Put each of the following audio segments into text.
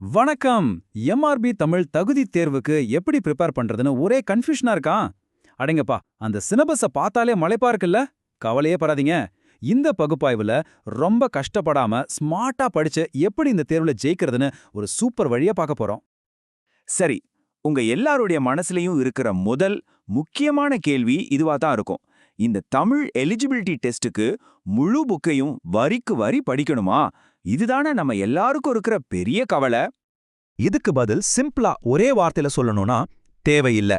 வணக்கம். எம்ஆர்பி தமிழ் தகுதி தேர்வுக்கு எப்படி ப்ரிப்பேர் பண்றதுன்னு ஒரே கன்ஃபியூஷனா இருக்கான். அடங்கப்பா அந்த சிலபஸ பார்த்தாலே மலைப்பா இருக்குல்ல? கவலையே படாதீங்க. இந்த பகுப்பாய்வுல ரொம்ப கஷ்டப்படாம ஸ்மார்ட்டா படிச்சு எப்படி இந்த தேர்வுல ஜெயிக்கிறதுன்னு ஒரு சூப்பர் வழியா பார்க்க போறோம். சரி உங்க எல்லாருடைய மனசுலயும் இருக்கிற முதல் முக்கியமான கேள்வி இதுவா தான் இருக்கும். இந்த தமிழ் எலிஜிபிலிட்டி டெஸ்ட்டுக்கு முழு புக்கையும் வரிக்கு வரி படிக்கணுமா? இதுதானே நம்ம எல்லாருக்கும் இருக்கிற பெரிய கவலை? இதுக்கு பதில் சிம்பிளா ஒரே வார்த்தையில சொல்லணும்னா தேவையில்ல.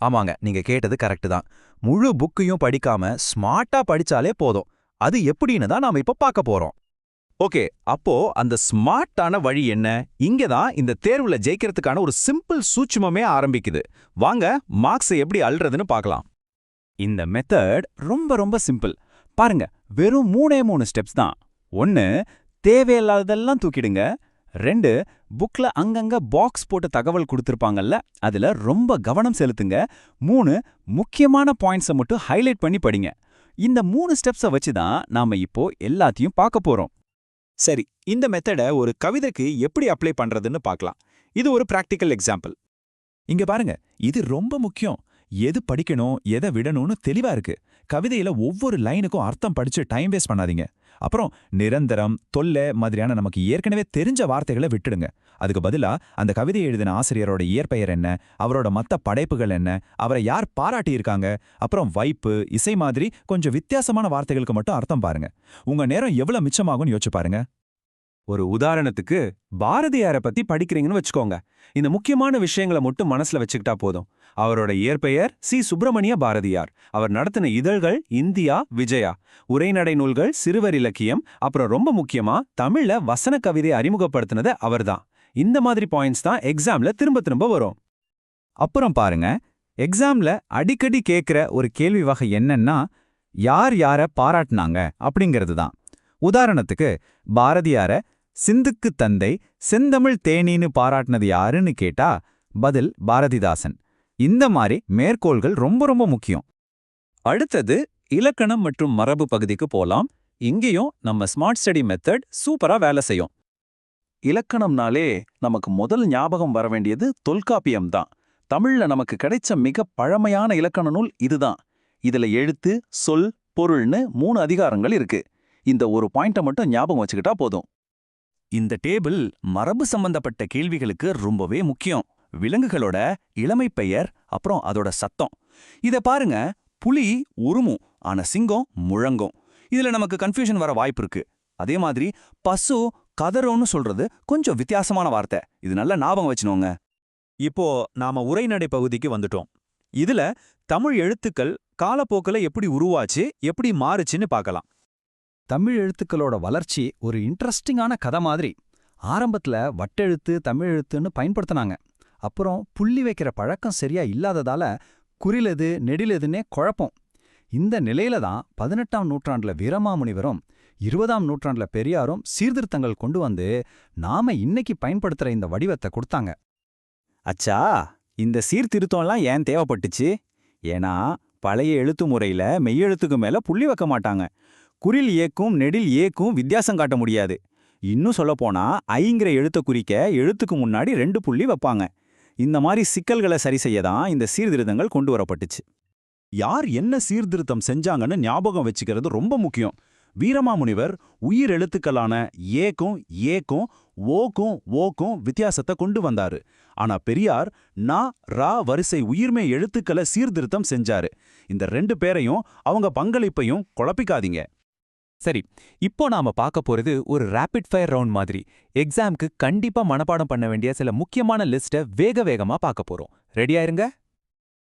ஆமாங்க நீங்க கேட்டது கரெக்ட் தான். முழு புக்கையும் படிக்காம ஸ்மார்ட்டா படிச்சாலே போதும். அது எப்படின்னு தான் நாம இப்ப பார்க்க போறோம். ஓகே அப்போ அந்த ஸ்மார்ட்டான வழி என்ன? இங்க தான் இந்த தேர்வுல ஜெயிக்கிறதுக்கான ஒரு சிம்பிள் சூட்சுமமே ஆரம்பிக்குது. வாங்க மார்க்ஸை எப்படி அள்ளுறதுன்னு பார்க்கலாம். இந்த மெத்தட் ரொம்ப ரொம்ப சிம்பிள். பாருங்க வெறும் மூணே மூணு ஸ்டெப்ஸ் தான். ஒன்னு தேவையில்லாததெல்லாம் தூக்கிடுங்க. ரெண்டு புக்ல அங்கங்க பாக்ஸ் போட்டு தகவல் கொடுத்துருப்பாங்கல்ல அதுல ரொம்ப கவனம் செலுத்துங்க. மூணு முக்கியமான பாயிண்ட்ஸை மட்டும் ஹைலைட் பண்ணி படிங்க. இந்த மூணு ஸ்டெப்ஸை வச்சு தான் நாம இப்போ எல்லாத்தையும் பார்க்க போறோம். சரி இந்த மெத்தடை ஒரு கவிதைக்கு எப்படி அப்ளை பண்றதுன்னு பார்க்கலாம். இது ஒரு பிராக்டிக்கல் எக்ஸாம்பிள் இங்க பாருங்க இது ரொம்ப முக்கியம். எது படிக்கணும் எதை விடணும்னு தெளிவா இருக்கு. கவிதையில ஒவ்வொரு லைனுக்கும் அர்த்தம் படிச்சு டைம் வேஸ்ட் பண்ணாதீங்க. அப்புறம் நிரந்தரம் தொல்லை மாதிரியான நமக்கு ஏற்கனவே தெரிஞ்ச வார்த்தைகளை விட்டுடுங்க. அதுக்கு பதிலா அந்த கவிதையை எழுதின ஆசிரியரோட இயற்பெயர் என்ன அவரோட மத்த படைப்புகள் என்ன அவரை யார் பாராட்டியிருக்காங்க அப்புறம் வைப்பு இசை மாதிரி கொஞ்சம் வித்தியாசமான வார்த்தைகளுக்கு மட்டும் அர்த்தம் பாருங்க. உங்க நேரம் எவ்வளவு மிச்சமாகும்னு யோசிச்சு பாருங்க. ஒரு உதாரணத்துக்கு பாரதியாரை பத்தி படிக்கிறீங்கன்னு வச்சுக்கோங்க. இந்த முக்கியமான விஷயங்களை மட்டும் மனசுல வச்சுக்கிட்டா போதும். அவரோட இயற்பெயர் சி. சுப்பிரமணிய பாரதியார். அவர் நடத்தின இதழ்கள் இந்தியா விஜயா. உரைநடை நூல்கள் சிறுவர் இலக்கியம். அப்புறம் ரொம்ப முக்கியமா தமிழ்ல வசன கவிதை அறிமுகப்படுத்தினது அவர்தான். இந்த மாதிரி பாயிண்ட்ஸ் தான் எக்ஸாம்ல திரும்ப திரும்ப வரும். அப்புறம் பாருங்க. எக்ஸாம்ல அடிக்கடி கேட்கிற ஒரு கேள்வி வகை என்னன்னா யார் யார பாராட்டினாங்க அப்படிங்கிறது தான் உதாரணத்துக்கு பாரதியார சிந்துக்கு தந்தை செந்தமிழ் தேனீன்னு பாராட்டினது யாருன்னு கேட்டா பதில் பாரதிதாசன். இந்த மாதிரி மேற்கோள்கள் ரொம்ப ரொம்ப முக்கியம். அடுத்தது இலக்கணம் மற்றும் மரபு பகுதிக்கு போலாம். இங்கேயும் நம்ம ஸ்மார்ட் ஸ்டடி மெத்தட் சூப்பரா வேலை செய்யும். இலக்கணம்னாலே நமக்கு முதல் ஞாபகம் வர வேண்டியது தொல்காப்பியம் தான். தமிழ்ல நமக்கு கிடைச்ச மிக பழமையான இலக்கண நூல் இதுதான். இதுல எழுத்து சொல் பொருள்னு மூணு அதிகாரங்கள் இருக்கு. இந்த ஒரு பாயிண்ட்டை மட்டும் ஞாபகம் வச்சுக்கிட்டா போதும். இந்த டேபிள் மரபு சம்பந்தப்பட்ட கேள்விகளுக்கு ரொம்பவே முக்கியம். விலங்குகளோட இளமை பெயர் அப்புறம் அதோட சத்தம். இத பாருங்க புலி உருமும் ஆனா சிங்கம் முழங்கும். இதுல நமக்கு கன்ஃபியூஷன் வர வாய்ப்பு இருக்கு. அதே மாதிரி பசு கதறோன்னு சொல்றது கொஞ்சம் வித்தியாசமான வார்த்தை. இது நல்ல ஞாபகம் வச்சுனோங்க இப்போ நாம உரைநடை பகுதிக்கு வந்துட்டோம். இதுல தமிழ் எழுத்துக்கள் காலப்போக்கில் எப்படி உருவாச்சு எப்படி மாறுச்சுன்னு பார்க்கலாம். தமிழ் எழுத்துக்களோட வளர்ச்சி ஒரு இன்ட்ரெஸ்டிங்கான கதை மாதிரி. ஆரம்பத்துல வட்டெழுத்து தமிழ் எழுத்துன்னு பயன்படுத்தினாங்க. அப்புறம் புள்ளி வைக்கிற பழக்கம் சரியா இல்லாததால குறிலது நெடிலதுன்னே குழப்பம். இந்த நிலையில தான் பதினெட்டாம் நூற்றாண்டுல வீரமாமுனிவரும் இருபதாம் நூற்றாண்டுல பெரியாரும் சீர்திருத்தங்கள் கொண்டு வந்து நாம இன்னைக்கு பயன்படுத்துற இந்த வடிவத்தை கொடுத்தாங்க. அச்சா இந்த சீர்திருத்தம்லாம் ஏன் தேவைப்பட்டுச்சு? ஏன்னா பழைய எழுத்து முறையில மெய்யெழுத்துக்கு மேல புள்ளி வைக்க மாட்டாங்க. குறில் ஏக்கும் நெடில் ஏக்கும் வித்தியாசம் காட்ட முடியாது. இன்னும் சொல்லப்போனா ஐங்கிற எழுத்தை குறிக்க எழுத்துக்கு முன்னாடி ரெண்டு புள்ளி வைப்பாங்க. இந்த மாதிரி சிக்கல்களை சரி செய்ய தான் இந்த சீர்திருத்தங்கள் கொண்டு வரப்பட்டுச்சு. யார் என்ன சீர்திருத்தம் செஞ்சாங்கன்னு ஞாபகம் வச்சுக்கிறது ரொம்ப முக்கியம். வீரமாமுனிவர் உயிர் எழுத்துக்களான ஏக்கும் ஏக்கும் ஓக்கும் ஓக்கும் வித்தியாசத்தை கொண்டு வந்தாரு. ஆனா பெரியார் நா ரா வரிசை உயிர்மை எழுத்துக்களை சீர்திருத்தம் செஞ்சாரு. இந்த ரெண்டு பேரையும் அவங்க பங்களிப்பையும் குழப்பிக்காதீங்க. சரி இப்போ நாம பார்க்க போறது ஒரு ரேபிட் ஃபயர் ரவுண்ட் மாதிரி. எக்ஸாம்க்கு கண்டிப்பா மனப்பாடம் பண்ண வேண்டிய சில முக்கியமான லிஸ்ட்டை வேக வேகமா பார்க்க போறோம். ரெடியாயிருங்க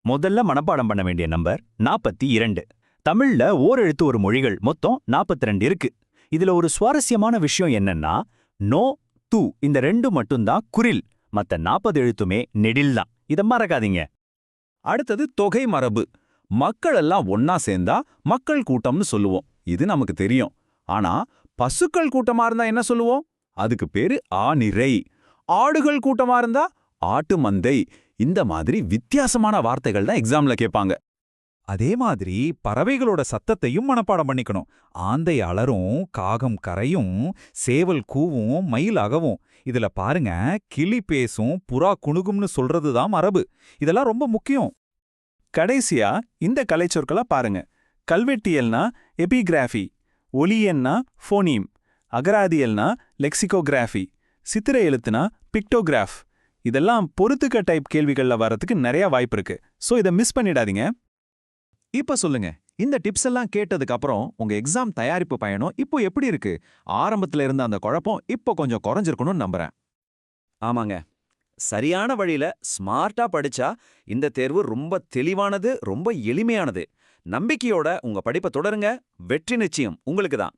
முதல்ல மனப்பாடம் பண்ண வேண்டிய நம்பர் நாற்பத்தி இரண்டு. தமிழ்ல ஓரெழுத்து ஒரு மொழிகள் மொத்தம் நாற்பத்தி ரெண்டு இருக்கு. இதுல ஒரு சுவாரஸ்யமான விஷயம் என்னன்னா நோ து இந்த ரெண்டு மட்டும்தான் குரில். மத்த நாற்பது எழுத்துமே நெடில் தான். இத மறக்காதீங்க. அடுத்தது தொகை மரபு. மக்கள் எல்லாம் ஒன்னா சேர்ந்தா மக்கள் கூட்டம்னு சொல்லுவோம். இது நமக்கு தெரியும். ஆனா பசுக்கள் கூட்டமா இருந்தா என்ன சொல்லுவோம்? அதுக்கு பேரு ஆநிறை ஆடுகள் கூட்டமா இருந்தா ஆட்டு மந்தை. இந்த மாதிரி வித்தியாசமான வார்த்தைகள் தான் எக்ஸாம்ல கேட்பாங்க. அதே மாதிரி பறவைகளோட சத்தத்தையும் மனப்பாடம் பண்ணிக்கணும். ஆந்தை அலரும் காகம் கரையும் சேவல் கூவும் மயில் அகவும். இதுல பாருங்க கிளி பேசும் புறா குணுகும்னு சொல்றதுதான் மரபு. இதெல்லாம் ரொம்ப முக்கியம். கடைசியா இந்த கலைச்சொற்களை பாருங்க. கல்வெட்டியல்னா எபிகிராஃபி ஒலியன்னா ஃபோனீம் அகராதியல்னா லெக்சிகோகிராஃபி சித்திர எழுத்துனா பிக்டோகிராஃப். இதெல்லாம் பொறுத்துக்க டைப் கேள்விகள்ல வரதுக்கு நிறைய வாய்ப்பு இருக்கு. சோ இதை மிஸ் பண்ணிடாதீங்க. இப்ப சொல்லுங்க. இந்த டிப்ஸ் எல்லாம் கேட்டதுக்கு அப்புறம் உங்க எக்ஸாம் தயாரிப்பு பயணம் இப்போ எப்படி இருக்கு? ஆரம்பத்துல இருந்த அந்த குழப்பம் இப்போ கொஞ்சம் குறைஞ்சிருக்கணும்னு நம்புறேன். ஆமாங்க. சரியான வழியில ஸ்மார்ட்டா படிச்சா இந்த தேர்வு ரொம்ப தெளிவானது ரொம்ப எளிமையானது. நம்பிக்கையோட உங்க படிப்பை தொடருங்க. வெற்றி நிச்சயம். உங்களுக்கு தான்